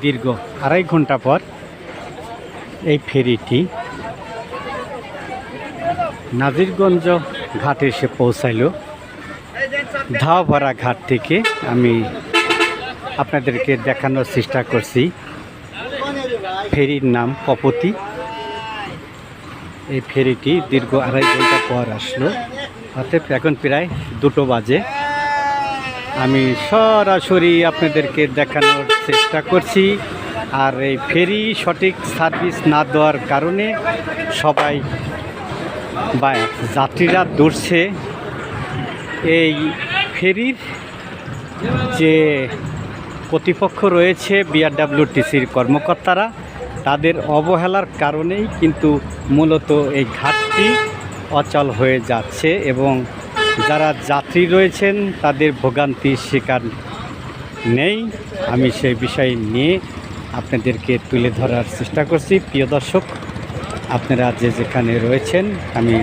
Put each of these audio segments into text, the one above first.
দীর্ঘ আড়াই ঘণ্টা পর এই ফেরিটি নাজিরগঞ্জ ঘাটে এসে পৌঁছাইল। ধাওভরা ঘাট থেকে আমি আপনাদেরকে দেখানোর চেষ্টা করছি। ফেরির নাম কপতি। এই ফেরিটি দীর্ঘ আড়াই ঘণ্টা পর আসলো। অতএব এখন প্রায় দুটো বাজে। আমি সরাসরি আপনাদেরকে দেখানোর চেষ্টা করছি। আর এই ফেরি সঠিক সার্ভিস না দেওয়ার কারণে সবাই বা যাত্রীরা দৌড়ছে এই ফেরির যে কর্তৃপক্ষ রয়েছে বিআরডাব্লিউটিসির কর্মকর্তারা, তাদের অবহেলার কারণেই কিন্তু মূলত এই ঘাটটি অচল হয়ে যাচ্ছে এবং যারা যাত্রী রয়েছেন, তাদের ভোগান্তির শিকার নেই। আমি সেই বিষয় নিয়ে আপনাদেরকে তুলে ধরার চেষ্টা করছি। প্রিয় দর্শক, আপনারা যে যেখানে রয়েছেন, আমি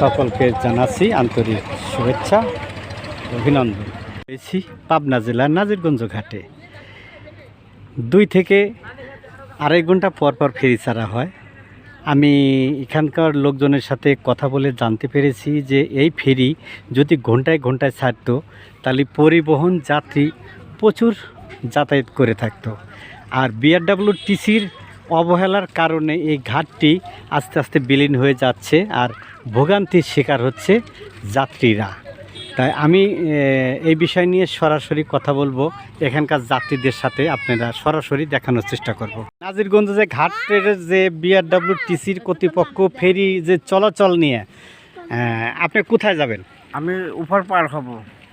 সকলকে জানাচ্ছি আন্তরিক শুভেচ্ছা, অভিনন্দন। রয়েছি পাবনা জেলার নাজিরগঞ্জ ঘাটে। দুই থেকে আড়াই ঘণ্টা পর পর ফেরি ছাড়া হয়। আমি এখানকার লোকজনের সাথে কথা বলে জানতে পেরেছি যে এই ফেরি যদি ঘন্টায় ঘন্টায় ছাড়তো, তাহলে পরিবহন যাত্রী প্রচুর যাতায়াত করে থাকতো। আর বিআরডাব্লিউ টিসির অবহেলার কারণে এই ঘাটটি আস্তে আস্তে বিলীন হয়ে যাচ্ছে আর ভোগান্তির শিকার হচ্ছে যাত্রীরা। তাই আমি এই বিষয় নিয়ে সরাসরি কথা বলব। এখানকার যাত্রীদের সাথে আপনারা সরাসরি দেখানোর চেষ্টা করব। নাজিরগঞ্জ যে ঘাটের যে বিআরডাব্লিউ টিসির কর্তৃপক্ষ ফেরি যে চলাচল নিয়ে আপনি কোথায় যাবেন? আমি উপর পার হব।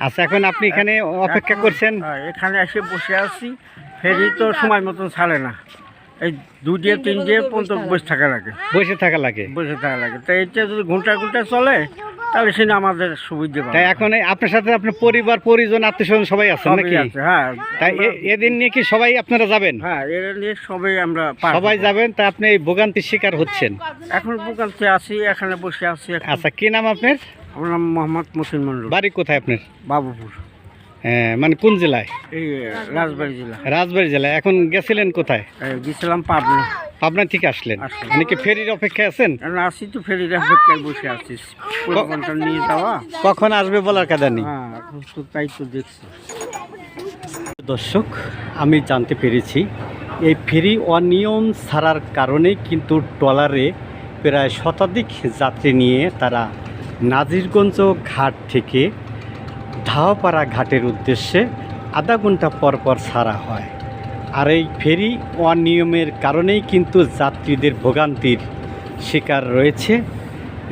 আচ্ছা এখন আপনি এখানে অপেক্ষা করছেন? এখানে এসে বসে আছি। ফেরি তো সময় মতন ছাড়ে না। এই দু দিয়ে তিন দিয়ে পর্যন্ত বসে থাকা লাগে। বসে থাকা লাগে। বসে থাকা লাগে। তো এটা যদি ঘণ্টা ঘণ্টা চলে তাহলে সেটা আমাদের সুবিধা পাবে। তাই এখন এই আপনার সাথে আপনার পরিবার পরিজন আত্মীয় স্বজন সবাই আছেন সবই নাকি? আছে, হ্যাঁ। তাই এ- এদিন নিয়ে কি সবাই আপনারা যাবেন? হ্যাঁ নিয়ে সবাই আমরা পার সবাই যাবেন তা আপনি এই ভোগান্তির শিকার হচ্ছেন। এখন দোকানতে আছি এখানে বসে আছি এখন। আচ্ছা কি নাম আপনার? আমার নাম মোহাম্মদ মসিন মন্ডল বাড়ি কোথায় আপনার? বাবুপুর। হ্যাঁ, মানে কোন জেলায়? এই রাজবাড়ি জেলা। রাজবাড়ি জেলায়। এখন গেছিলেন কোথায়? এই, গেছিলাম পাবনা। পাবনা থেকে আসলেন। মানে কি ফেরির অপেক্ষায় আছেন? আসি তো ফেরির অপেক্ষায় বসে আছি। ঘণ্টা নিয়ে যাওয়া। কখন আসবে বলার কাদা নেই। হ্যাঁ তাই তো দেখছি। দর্শক আমি জানতে পেরেছি এই ফেরি অনিয়ম ছাড়ার কারণে কিন্তু ট্রলারে প্রায় শতাধিক যাত্রী নিয়ে তারা নাজিরগঞ্জ ঘাট থেকে ধাওপাড়া ঘাটের উদ্দেশ্যে আধা ঘণ্টা পর পর ছাড়া হয়। আর এই ফেরি অনিয়মের কারণেই কিন্তু যাত্রীদের ভোগান্তির শিকার রয়েছে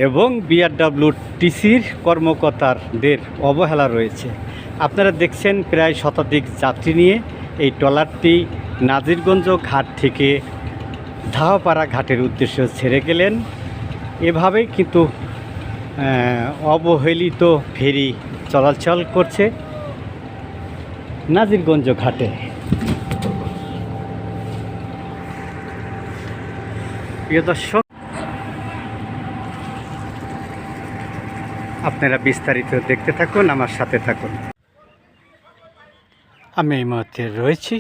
এবং বিআরডাব্লিউ টিসির কর্মকর্তাদের অবহেলা রয়েছে। আপনারা দেখছেন প্রায় শতাধিক যাত্রী নিয়ে এই ট্রলারটি নাজিরগঞ্জ ঘাট থেকে ধাওপাড়া ঘাটের উদ্দেশ্যে ছেড়ে গেলেন। এভাবেই কিন্তু অবহেলিত ফেরি চলাচল করছে নাজিরগঞ্জ ঘাটে। প্রিয় দর্শক, আপনারা বিস্তারিত দেখতে থাকুন, আমার সাথে থাকুন। আমি এই মুহূর্তে রয়েছি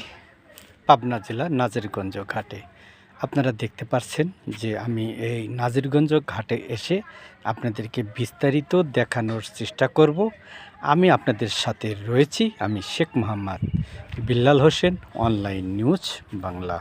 পাবনা জেলার নাজিরগঞ্জ ঘাটে। আপনারা দেখতে পাচ্ছেন যে আমি এই নাজিরগঞ্জ ঘাটে এসে আপনাদেরকে বিস্তারিত দেখানোর চেষ্টা করব। আমি আপনাদের সাথে রয়েছি, আমি শেখ মোহাম্মদ বিল্লাল হোসেন, অনলাইন নিউজ বাংলা।